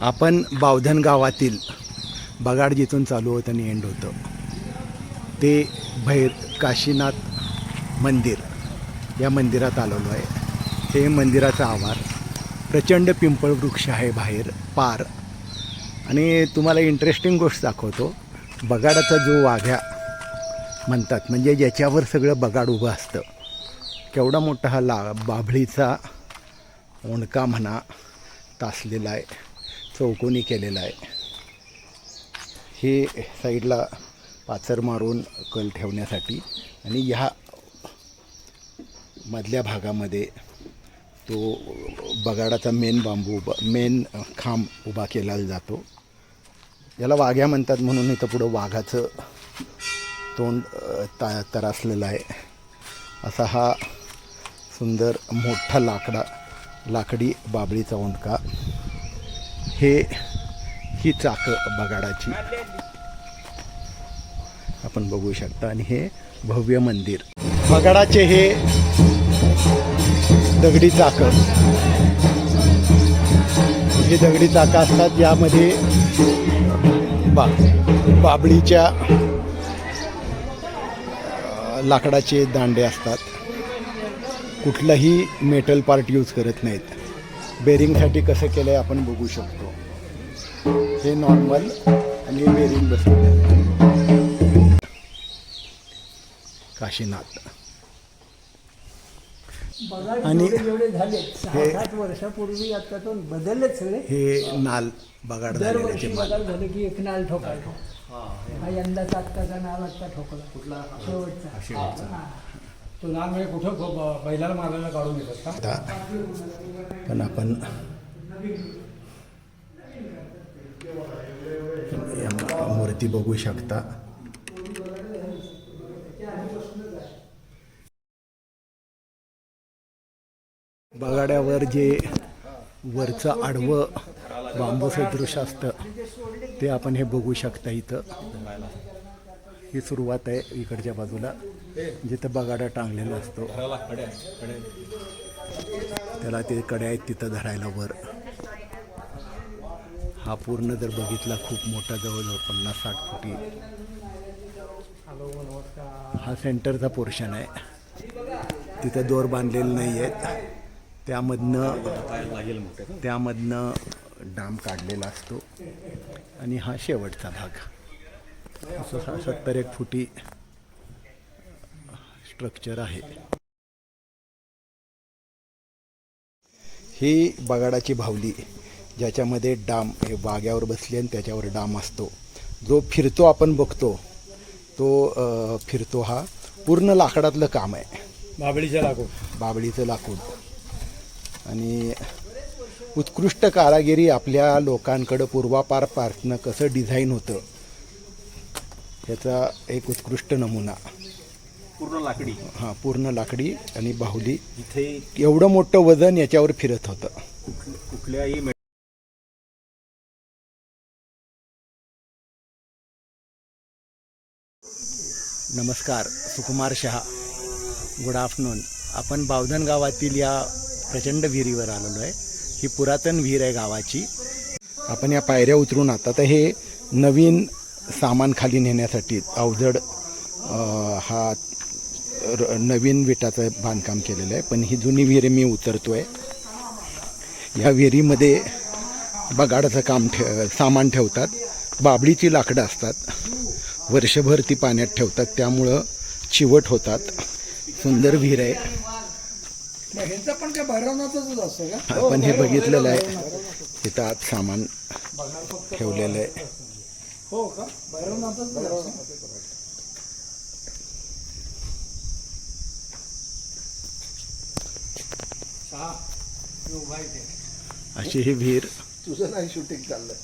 आपण बावधन गावातील बगाड जिथून चालू होतं आणि एंड होतं ते भैर काशीनाथ मंदिर या मंदिरात आलेलो आहे. हे मंदिराचा आवार प्रचंड पिंपळ वृक्ष आहे बाहेर पार. आणि तुम्हाला इंटरेस्टिंग गोष्ट दाखवतो बगाडाचा जो वाघ्या म्हणतात म्हणजे ज्याच्यावर सगळं बगाड उभं असतं केवढा मोठा हा ला बाभळीचा ओंडका म्हणा तासलेला आहे. चौकोनी केलेला आहे. हे साईडला पाचर मारून कल ठेवण्यासाठी आणि ह्या मधल्या भागामध्ये तो बगाडाचा मेन बांबू उभा मेन खांब उभा केला जातो. याला वाघ्या म्हणतात म्हणून इथं पुढं वाघाचं तोंड ता तरासलेलं आहे. असा हा सुंदर मोठा लाकडा लाकडी बाबळीचा ओंडका हे ही चाकं बगाडाची. आपण बघू शकता. आणि हे भव्य मंदिर. बगाडाचे हे दगडी चाकं. हे दगडी चाकं असतात यामध्ये बा बाबळीच्या लाकडाचे दांडे असतात. कुठलाही मेटल पार्ट यूज करत नाहीत. बेरिंगसाठी कसं केलं आहे आपण बघू शकतो. हे नॉर्मल आणि बेरिंग बसवलं काशीनाथ. आणि जेवढे जेवढे झाले. सहा हे- सात वर्षापूर्वी आतातून बदललेत सगळे. हे नाल बगाड दरवर्षी माल बदल झाले की एक नाल ठोकायचा. हा. यंदाचा आत्ताचा नाल आत्ता ठोकला. कुठला? शेवटचा. हा. तो लहान म्हणजे कुठं ब- ब- बैलाला मारायला काढून येतात का? आता पण आपण मूर्ती बघू शकता. बगाड्यावर जे वरचं आडवं बांबू सदृश असतं ते आपण हे बघू शकता इथं. ही सुरुवात आहे इकडच्या बाजूला जिथं बगाडा टांगलेला असतो. त्याला ते कड्या आहेत तिथं धरायला वर. हा पूर्ण जर बघितला खूप मोठा जवळजवळ पन्नास साठ फुटी. हा सेंटरचा पोर्शन आहे. तिथं दोर बांधलेले नाही आहेत. त्यामधनं त्यामधनं डाम काढलेला असतो. आणि हा शेवटचा भाग. असं सत्तर एक फुटी स्ट्रक्चर आहे. ही बगाडाची भावली ज्याच्यामध्ये डाम हे वाघ्यावर बसली आणि त्याच्यावर डाम असतो. जो फिरतो आपण बघतो तो फिरतो हा पूर्ण लाकडातलं काम आहे. बाबळीच्या लागू बाबळीचं लाकूड. आणि उत्कृष्ट कारागिरी आपल्या लोकांकडं पूर्वापार पासनं कसं डिझाईन होतं ह्याचा एक उत्कृष्ट नमुना. पूर्ण लाकडी. हां पूर्ण लाकडी आणि बाहुली. इथे एवढं मोठं वजन याच्यावर फिरत होतं. कुठल्याही नमस्कार सुकुमार शहा. गुड आफ्टरनून आपण बावधन गावातील या प्रचंड विहिरीवर आलेलो आहे. ही पुरातन विहीर आहे गावाची. आपण या पायऱ्या उतरून आता तर हे नवीन सामान खाली नेण्यासाठी अवजड हा र- नवीन विटाचं बांधकाम केलेलं आहे. पण ही जुनी विहीर मी उतरतो आहे या विहिरीमध्ये बगाडाचं काम ठे सामान ठेवतात. बाबळीची लाकडं असतात. वर्षभर ती पाण्यात ठेवतात. त्यामुळं चिवट होतात. सुंदर विहीर आहे. आपण हे बघितलेलं आहे. तिथं आत सामान ठेवलेलं आहे. हो का? भैरवनाथच असतं अशी ही विहीर तुझं नाही शूटिंग चाललं